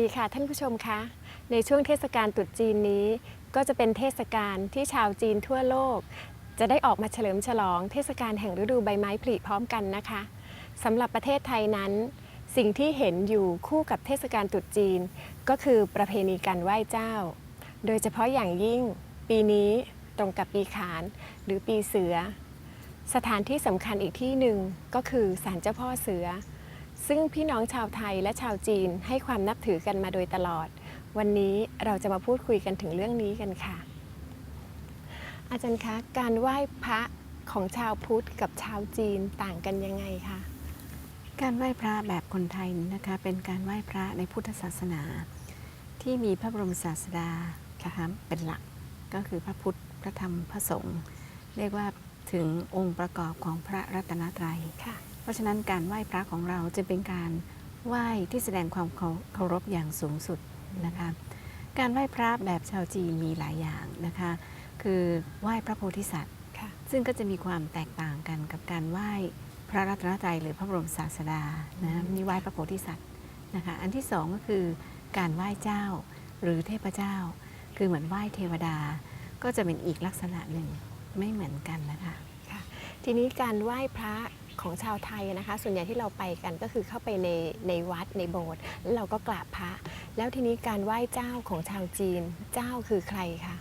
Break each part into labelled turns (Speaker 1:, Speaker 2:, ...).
Speaker 1: ดีค่ะท่านผู้ชมคะในช่วงเทศกาลตรุษจีนนี้ ก็จะเป็นเทศกาลที่ชาวจีนทั่วโลก จะได้ออกมาเฉลิมฉลอง เทศกาลแห่งฤดูใบไม้ผลิพร้อมกันนะคะสำหรับประเทศไทยนั้น สิ่งที่เห็นอยู่คู่กับเทศกาลตรุษจีน ก็คือประเพณีการไหว้เจ้า โดยเฉพาะอย่างยิ่ง ปีนี้ตรงกับปีขานหรือปีเสือ สถานที่สำคัญอีกที่หนึ่งก็คือศาลเจ้าพ่อเสือ ซึ่งพี่น้องชาวไทยและชาวจีนให้ความนับถือกันมาโดยตลอด วันนี้เราจะมาพูดคุยกันถึงเรื่องนี้กันค่ะ อาจารย์คะ การไหว้พระของชาวพุทธกับชาวจีนต่างกันยังไงคะ
Speaker 2: การไหว้พระแบบคนไทยนี้นะคะ เป็นการไหว้พระในพุทธศาสนา ที่มีพระบรมศาสดานะคะเป็นหลักก็คือพระพุทธพระธรรมพระสงฆ์เรียกว่าถึงองค์ประกอบของพระรัตนตรัย
Speaker 1: ค่ะ
Speaker 2: เพ ราะฉะนั้นการไหว้พระของเราจะเป็นการไหว้ที่แสดงความเคารพอย่างสูงสุดนะคะการไหว้พระแบบชาวจีนมีหลายอย่างนะคะ คือไหว้พระโพธิสัตว์ซึ่งก็จะมีความแตกต่างกันกับการไหว้พระรัตนตรัยหรือพระบรมศาสดานะนี่ไหว้พระโพธิสัตว์นะคะอันที่สองก็คือการไหว้เจ้าหรือเทพเจ้า คือเหมือนไหว้เทวดา ก็จะเป็นอีกลักษณะหนึ่งไม่เหมือนกันนะคะ
Speaker 1: ทีนี้การไหว้พระ ของชาวไทยนะคะ ส่วนใหญ่ที่เราไปกันก็คือเข้าไปในในวัดในโบสถ์แล้วเราก็กราบพระ แล้วทีนี้การไหว้เจ้าของชาวจีน เจ้าคือใครคะ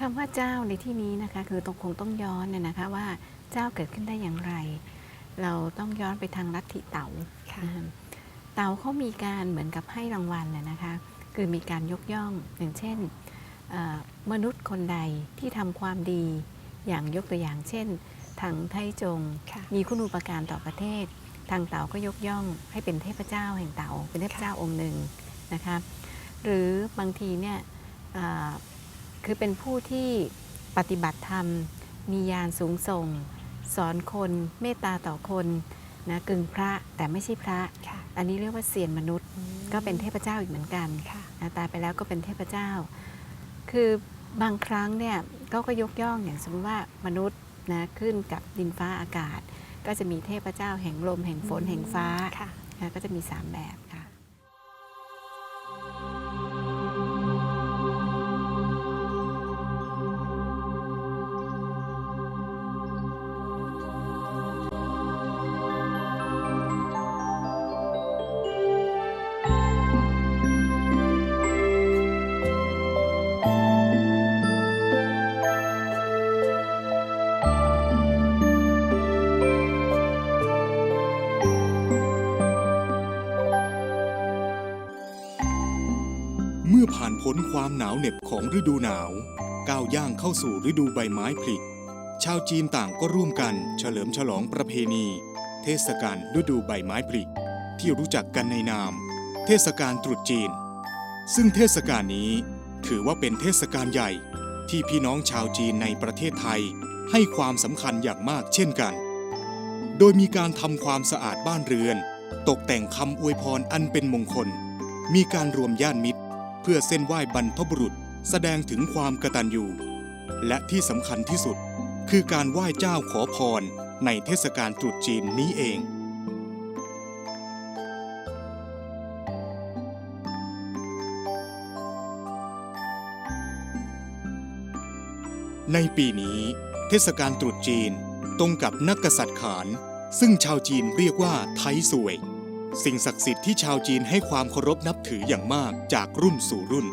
Speaker 2: คำว่าเจ้าในที่นี้นะคะ คือต้องคงต้องย้อนเนี่ยนะคะว่าเจ้าเกิดขึ้นได้อย่างไร เราต้องย้อนไปทางลัทธิเต๋า
Speaker 1: ค่ะ
Speaker 2: นะคะเต๋าเขามีการเหมือนกับให้รางวัลน่ะนะคะ คือมีการยกย่องอย่างเช่นเอ่อมนุษย์คนใดที่ทำความดีอย่างยกตัวอย่างเช่น ทางไทจง
Speaker 1: ค่ะ
Speaker 2: มีคุณูปการต่อประเทศ ทางเต๋าก็ยกย่องให้เป็นเทพเจ้าแห่งเต๋าเป็นเทพเจ้าองค์หนึ่งนะคะหรือบางทีเนี่ยเอ่อคือเป็นผู้ที่ปฏิบัติธรรม มีญาณสูงส่ง สอนคนเมตตาต่อคนนะกึ่งพระแต่ไม่ใช่พระ
Speaker 1: ค่ะ
Speaker 2: อันนี้เรียกว่าเซียนมนุษย์ ก็เป็นเทพเจ้าอีกเหมือนกัน
Speaker 1: ค่ะ
Speaker 2: นะตายไปแล้วก็เป็นเทพเจ้า คือบางครั้งเนี่ยก็ก็ยกย่องอย่างสมมติว่ามนุษย์ นะขึ้นกับดินฟ้าอากาศ ก็จะมีเทพเจ้าแห่งลมแห่งฝนแห่งฟ้า
Speaker 1: ค่ะ
Speaker 2: นะก็จะมี 3 แบบ
Speaker 3: พ้นความหนาวเหน็บของฤดูหนาว ก้าวย่างเข้าสู่ฤดูใบไม้ผลิชาวจีนต่างก็ร่วมกันเฉลิมฉลองประเพณี เทศกาลฤดูใบไม้ผลิที่รู้จักกันในนาม เทศกาลตรุษจีน ซึ่งเทศกาลนี้ถือว่าเป็นเทศกาลใหญ่ที่พี่น้องชาวจีนในประเทศไทยให้ความสำคัญอย่างมากเช่นกัน โดยมีการทำความสะอาดบ้านเรือน ตกแต่งคำอวยพรอันเป็นมงคล มีการรวมญาติมิตร เพื่อเส้นไหว้บรรพบุรุษ แสดงถึงความกตัญญูและที่สำคัญที่สุด คือการไหว้เจ้าขอพรในเทศกาลตรุษจีนนี้เอง ในปีนี้ เทศกาลตรุษจีนตรงกับนักกษัตริย์ขาน ซึ่งชาวจีนเรียกว่าไทสวย สิ่งศักดิ์สิทธิ์ที่ชาวจีนให้ความเคารพนับถืออย่างมากจากรุ่นสู่รุ่น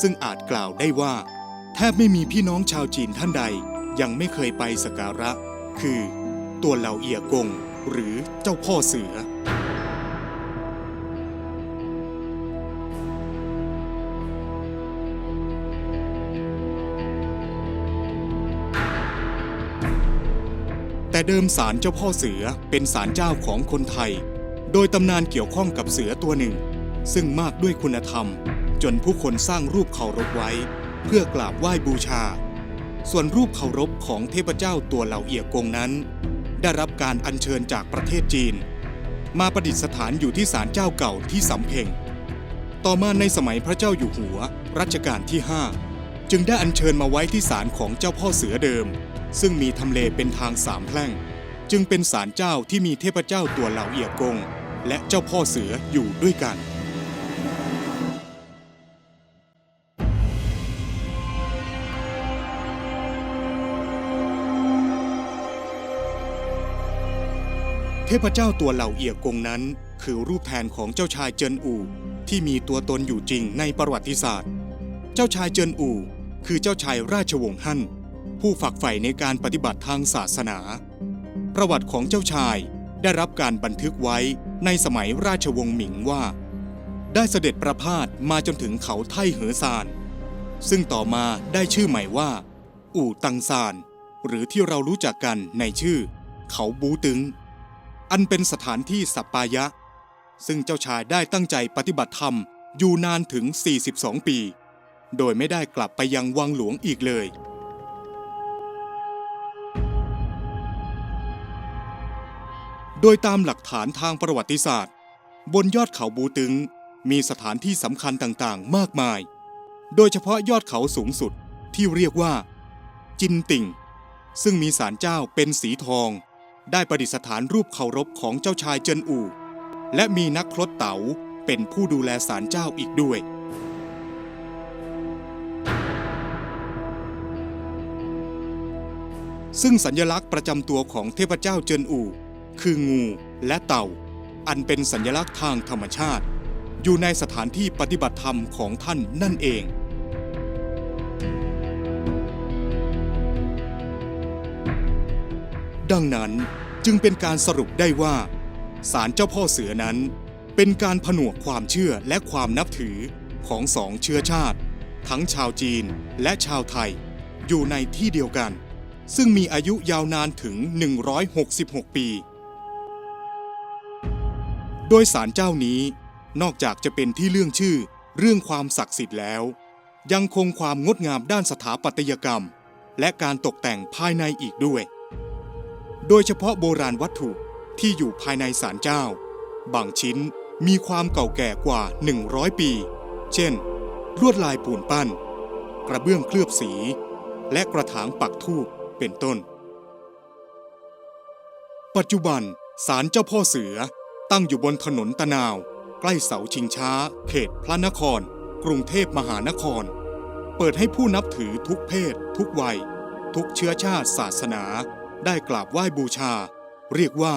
Speaker 3: ซึ่งอาจกล่าวได้ว่า แทบไม่มีพี่น้องชาวจีนท่านใด ยังไม่เคยไปสักการะ คือ ตัวเหล่าเอียกง หรือเจ้าพ่อเสือแต่เดิมศาลเจ้าพ่อเสือเป็นศาลเจ้าของคนไทย โดยตำนานเกี่ยวข้องกับเสือตัวหนึ่ง ซึ่งมากด้วยคุณธรรม จนผู้คนสร้างรูปเคารพไว้ เพื่อกราบไหว้บูชา ส่วนรูปเคารพของเทพเจ้าตัวเหล่าเอียกงนั้น ได้รับการอัญเชิญจากประเทศจีน มาประดิษฐานอยู่ที่ศาลเจ้าเก่าที่สำเพ็งต่อมาในสมัยพระเจ้าอยู่หัวรัชกาลที่ 5 จึงได้อัญเชิญมาไว้ที่ศาลของเจ้าพ่อเสือเดิม ซึ่งมีทำเลเป็นทางสามแพร่ง จึงเป็นศาลเจ้าที่มีเทพเจ้าตัวเหล่าเอียกง และเจ้าพ่อเสืออยู่ด้วยกัน เทพเจ้าตัวเหล่าเอียกงนั้น คือรูปแทนของเจ้าชายเจินอู่ที่มีตัวตนอยู่จริงในประวัติศาสตร์ เจ้าชายเจินอู่คือเจ้าชายราชวงศ์ฮั่นผู้ฝักใฝ่ในการปฏิบัติทางศาสนา ประวัติของเจ้าชาย ได้รับการบันทึกไว้ในสมัยราชวงศ์หมิงว่า ได้เสด็จประพาสมาจนถึงเขาไท่เหอซาน ซึ่งต่อมาได้ชื่อใหม่ว่า อู่ตังซาน หรือที่เรารู้จักกันในชื่อ เขาบูตึง อันเป็นสถานที่สัปปายะ ซึ่งเจ้าชายได้ตั้งใจปฏิบัติธรรมอยู่นานถึง 42 ปี โดยไม่ได้กลับไปยังวังหลวงอีกเลย โดยตามหลักฐานทางประวัติศาสตร์ บนยอดเขาบูตึงมีสถานที่สำคัญต่างๆ มากมาย โดยเฉพาะยอดเขาสูงสุดที่เรียกว่า จินติ่ง ซึ่งมีศาลเจ้าเป็นสีทอง ได้ประดิษฐานรูปเคารพของเจ้าชายเจินอู่และมีนักครตเต๋าเป็นผู้ดูแลศาลเจ้าอีกด้วยซึ่งสัญลักษณ์ประจำตัวของเทพเจ้าเจินอู่ คืองูและเต่า อันเป็นสัญลักษณ์ทางธรรมชาติ อยู่ในสถานที่ปฏิบัติธรรมของท่านนั่นเอง ดังนั้นจึงเป็นการสรุปได้ว่าศาลเจ้าพ่อเสือนั้น เป็นการผนวกความเชื่อและความนับถือของสองเชื้อชาติ ทั้งชาวจีนและชาวไทย อยู่ในที่เดียวกัน ซึ่งมีอายุยาวนานถึง 166 ปี โดยศาลเจ้านี้นอกจากจะเป็นที่เรื่องชื่อเรื่องความศักดิ์สิทธิ์แล้ว ยังคงความงดงามด้านสถาปัตยกรรม และการตกแต่งภายในอีกด้วย โดยเฉพาะโบราณวัตถุที่อยู่ภายในศาลเจ้า บางชิ้นมีความเก่าแก่กว่า 100 ปี เช่น ลวดลายปูนปั้น กระเบื้องเคลือบสี และกระถางปักธูปเป็นต้น ปัจจุบันศาลเจ้าพ่อเสือ ตั้งอยู่บนถนนตะนาว ใกล้เสาชิงช้า เขตพระนคร กรุงเทพมหานคร เปิดให้ผู้นับถือทุกเพศ ทุกวัย ทุกเชื้อชาติศาสนา ได้กราบไหว้บูชา เรียกว่า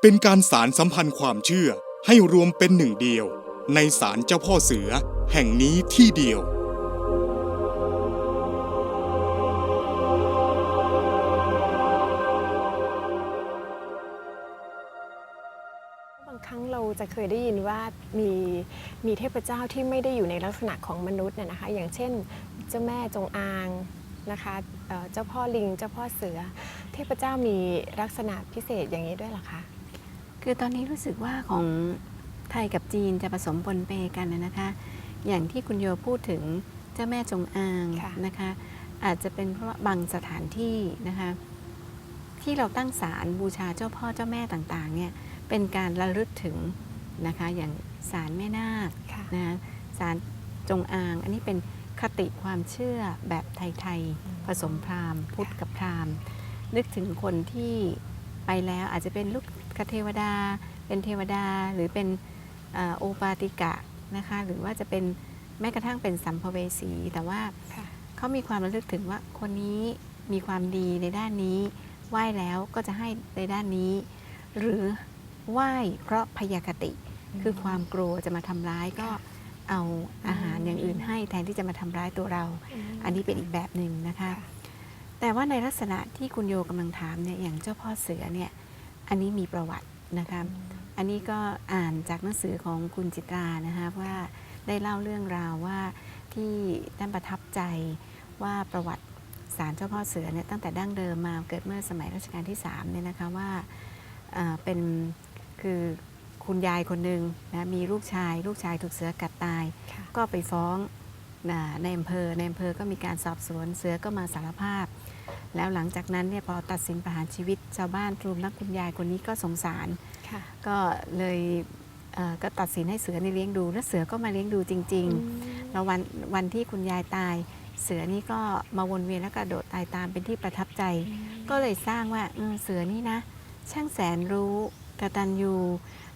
Speaker 3: เป็นการสารสัมพันธ์ความเชื่อให้รวมเป็นหนึ่งเดียว ในศาลเจ้าพ่อเสือ แห่งนี้ที่เดียว
Speaker 1: จะเคยได้ยินว่ามีมีเทพเจ้าที่ไม่ได้อยู่ในลักษณะของมนุษย์น่ะนะคะ อย่างเช่นเจ้าแม่จงอางนะคะเจ้าพ่อลิงเจ้าพ่อเสือ เทพเจ้ามีลักษณะพิเศษอย่างนี้ด้วยหรอคะ
Speaker 2: คือตอนนี้รู้สึกว่าของไทยกับจีนจะผสมปนเปกันนะคะ อย่างที่คุณโยพูดถึงเจ้าแม่จงอางะนะคะ อาจจะเป็นเพราะว่าบางสถานที่นะคะ ที่เราตั้งศาลบูชาเจ้าพ่อเจ้าแม่ต่างๆเนี่ยเป็นการระลึกถึง นะคะ อย่างศาลแม่นาค
Speaker 1: ค่ะ
Speaker 2: นะคะศาลจงอาง อันนี้เป็นคติความเชื่อแบบไทย
Speaker 1: อืม
Speaker 2: ๆผสมพราหมณ์ พุทธกับพราหมณ์ นึกถึงคนที่ไปแล้วอาจจะเป็นลูกคเทวดา เป็นเทวดาหรือเป็นเอ่อโอปาติกะนะคะหรือว่าจะเป็นแม้กระทั่งเป็นสัมภเวสี แต่ว่า
Speaker 1: ค่ะ
Speaker 2: เขามีความระลึกถึงว่าคนนี้มีความดีในด้านนี้ไหว้แล้วก็จะให้ในด้านนี้ หรือไหว้เพราะพยาคติ คือความกลัวจะมาทำร้ายก็เอาอาหารอย่างอื่นให้แทนที่จะมาทำร้ายตัวเรา อันนี้เป็นอีกแบบหนึ่งนะคะ
Speaker 1: ค่ะ
Speaker 2: แต่ว่าในลักษณะที่คุณโยกำลังถามเนี่ยอย่างเจ้าพ่อเสือเนี่ยอันนี้มีประวัตินะคะอันนี้ก็อ่านจากหนังสือของคุณจิตรานะคะว่าได้เล่าเรื่องราวว่าที่ท่านประทับใจว่าประวัติศาลเจ้าพ่อเสือเนี่ยตั้งแต่ดั้งเดิมมาเกิดเมื่อสมัยรัชกาลที่3เนี่ยนะคะว่าอ่าเป็นคือ คุณยายคนหนึ่งนะมีลูกชาย ลูกชายถูกเสือกัดตาย
Speaker 1: ค่ะ
Speaker 2: ก็ไปฟ้องนะในอำเภอในอำเภอก็มีการสอบสวนเสือก็มาสารภาพ แล้วหลังจากนั้นเนี่ยพอตัดสินประหารชีวิตชาวบ้านรวมทั้งคุณยายคนนี้ก็สงสาร
Speaker 1: ค่ะ
Speaker 2: ก็เลยเอ่อก็ตัดสินให้เสือนี่เลี้ยงดู แล้วเสือก็มาเลี้ยงดูจริงๆแล้ววันวันที่คุณยายตาย เสือนี่ก็มาวนเวียนแล้วกระโดดตายตามเป็นที่ประทับใจ ก็เลยสร้างว่าเออเสือนี่นะ ช่างแสนรู้กตัญญู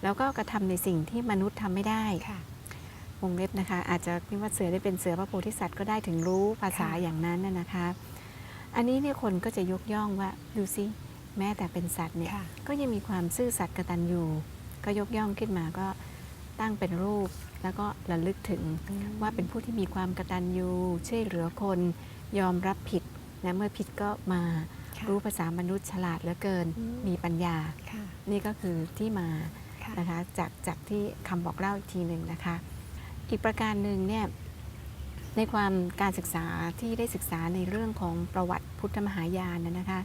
Speaker 2: แล้วก็กระทำในสิ่งที่มนุษย์ทำไม่ได้
Speaker 1: ค่ะ
Speaker 2: วงเล็บนะคะ อาจจะคิดว่าเสือได้เป็นเสือพระโพธิสัตว์ก็ได้ถึงรู้ภาษา
Speaker 1: ค่ะ
Speaker 2: อย่างนั้นน่ะนะคะ อันนี้เนี่ยคนก็จะยกย่องว่าดูสิแม้แต่เป็นสัตว์เนี่ย
Speaker 1: ค่ะ
Speaker 2: ก็ยังมีความซื่อสัตย์กตัญญูก็ยกย่องขึ้นมาก็ตั้งเป็นรูปแล้วก็ระลึกถึง
Speaker 1: อืม
Speaker 2: ว่าเป็นผู้ที่มีความกตัญญูช่วยเหลือคนยอมรับผิดและเมื่อผิดก็มา
Speaker 1: ค่ะ
Speaker 2: รู้ภาษามนุษย์ฉลาดเหลือเกิน
Speaker 1: อืม
Speaker 2: มีปัญญา
Speaker 1: ค่ะ
Speaker 2: นี่ก็คือที่มา
Speaker 1: ค่ะ
Speaker 2: นะคะจากจากที่คำบอกเล่าอีกทีหนึ่งนะคะ อีกประการหนึ่งเนี่ยในความการศึกษาที่ได้ศึกษาในเรื่องของประวัติพุทธมหายานนะนะคะ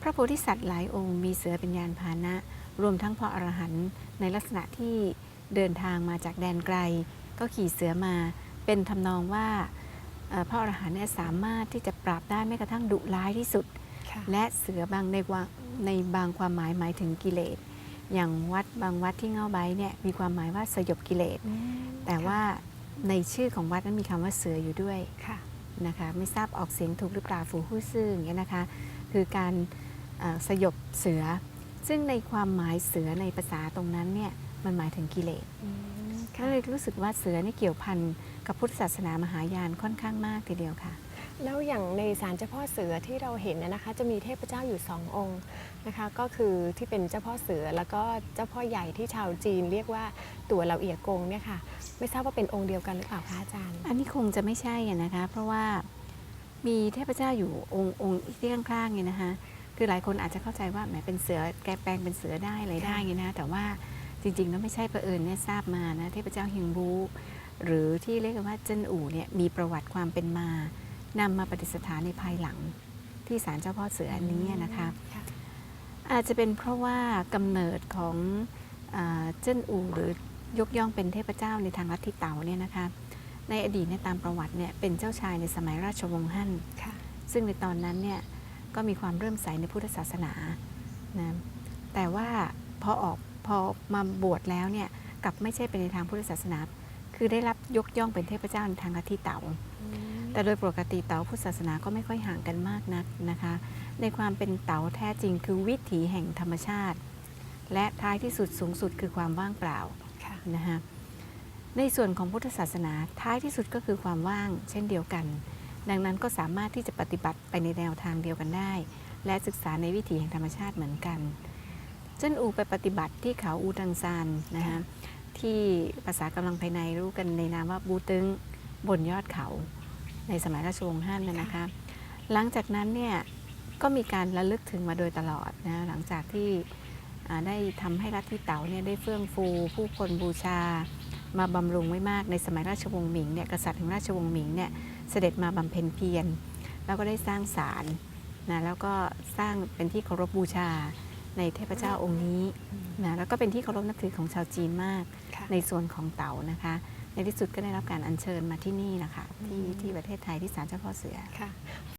Speaker 2: พระโพธิสัตว์หลายองค์มีเสือเป็นยานพาหนะ รวมทั้งพระอรหันต์ในลักษณะที่เดินทางมาจากแดนไกล ก็ขี่เสือมาเป็นทำนองว่าเอ่อพระอรหันต์เนี่ยสามารถที่จะปราบได้แม้กระทั่งดุร้ายที่สุด
Speaker 1: ค่ะ
Speaker 2: และเสือบางในวาในบางความหมายหมายถึงกิเลส อย่างวัดบางวัดที่เง่าไบเนี่ยมีความหมายว่าสยบกิเลส
Speaker 1: อืม
Speaker 2: แต่ว่าในชื่อของวัดนั้นมีคำว่าเสืออยู่ด้วย
Speaker 1: ค่ะ
Speaker 2: นะคะไม่ทราบออกเสียงถูกหรือเปล่าฝูหู้ซื่ออย่างเงี้ยนะคะคือการเอ่อสยบเสือ ซึ่งในความหมายเสือในภาษาตรงนั้นเนี่ยมันหมายถึงกิเลส
Speaker 1: อืม
Speaker 2: ก็
Speaker 1: ค่ะ
Speaker 2: เลยรู้สึกว่าเสือนี่เกี่ยวพันกับพุทธศาสนามหายานค่อนข้างมากทีเดียวค่ะ
Speaker 1: แล้วอย่างในศาลเจ้าพ่อเสือที่เราเห็นนะคะ จะมีเทพเจ้าอยู่สององค์นะคะ ก็คือที่เป็นเจ้าพ่อเสือแล้วก็เจ้าพ่อใหญ่ที่ชาวจีน เรียกว่าตัวเหลาเอียกงเนี่ยค่ะ ไม่ทราบว่าเป็นองค์เดียวกันหรือเปล่าคะอาจารย์
Speaker 2: อันนี้คงจะไม่ใช่อะนะคะ เพราะว่ามีเทพเจ้าอยู่องค์องค์ที่ข้างๆเนี่ยนะคะ คือหลายคนอาจจะเข้าใจว่าแหมเป็นเสือแกแปลงเป็นเสือได้อะไรได้
Speaker 1: ค่ะ
Speaker 2: ไงนะแต่ว่าจริงๆแล้วไม่ใช่เผอิญเนี่ยทราบมานะเทพเจ้าฮิงบูหรือที่เรียกกันว่าเจิ้นอู่เนี่ยมีประวัติความเป็นมา นำมาปฏิสถานในภายหลังที่ศาลเจ้าพ่อเสืออันนี้นะคะ
Speaker 1: ค่ะ
Speaker 2: อาจจะเป็นเพราะว่ากำเนิดของอาเจิ้นอูหรือยกย่องเป็นเทพเจ้าในทางลัทธิเต๋าเนี่ยนะคะในอดีตเนี่ยตามประวัติเนี่ยเป็นเจ้าชายในสมัยราชวงศ์ฮั่น
Speaker 1: ค่ะ
Speaker 2: ซึ่งในตอนนั้นเนี่ยก็มีความเริ่อมใสในพุทธศาสนานะแต่ว่าพอออกพอมาบวชแล้วเนี่ยกลับไม่ใช่เป็นในทางพุทธศาสนา คือได้รับยกย่องเป็นเทพเจ้าในทางลัทธิเต๋า แต่โดยปกติเต๋าพุทธศาสนาก็ไม่ค่อยห่างกันมากนักนะคะ ในความเป็นเต๋าแท้จริงคือวิถีแห่งธรรมชาติ และท้ายที่สุดสูงสุดคือความว่างเปล่า
Speaker 1: ค่ะ
Speaker 2: นะคะในส่วนของพุทธศาสนาท้ายที่สุดก็คือความว่างเช่นเดียวกัน ดังนั้นก็สามารถที่จะปฏิบัติไปในแนวทางเดียวกันได้ และศึกษาในวิถีแห่งธรรมชาติเหมือนกันเจิ้นอูไปปฏิบัติที่เขาอูดังซานนะคะที่ภาษากำลังภายในรู้กันในนามว่าบูตึงบนยอดเขา ในสมัยราชวงศ์ฮั่นนะนะคะ หลังจากนั้นเนี่ยก็มีการระลึกถึงมาโดยตลอดนะหลังจากที่อ่าได้ทำให้รัฐที่เต๋าเนี่ยได้เฟื่องฟู ผู้คนบูชา มาบำรุงไว้มากในสมัยราชวงศ์หมิงเนี่ยกษัตริย์แห่งราชวงศ์หมิงเนี่ยเสด็จมาบำเพ็ญเพียรแล้วก็ได้สร้างศาลนะแล้วก็สร้างเป็นที่เคารพบูชาในเทพเจ้าองค์นี้นะแล้วก็เป็นที่เคารพนับถือของชาวจีนมาก
Speaker 1: ค่ะ
Speaker 2: ในส่วนของเต๋านะคะ ในที่สุดก็ได้รับการอัญเชิญมาที่นี่นะคะที่ที่ประเทศไทยที่ศาลเจ้าพ่อเสือ
Speaker 1: ค่ะ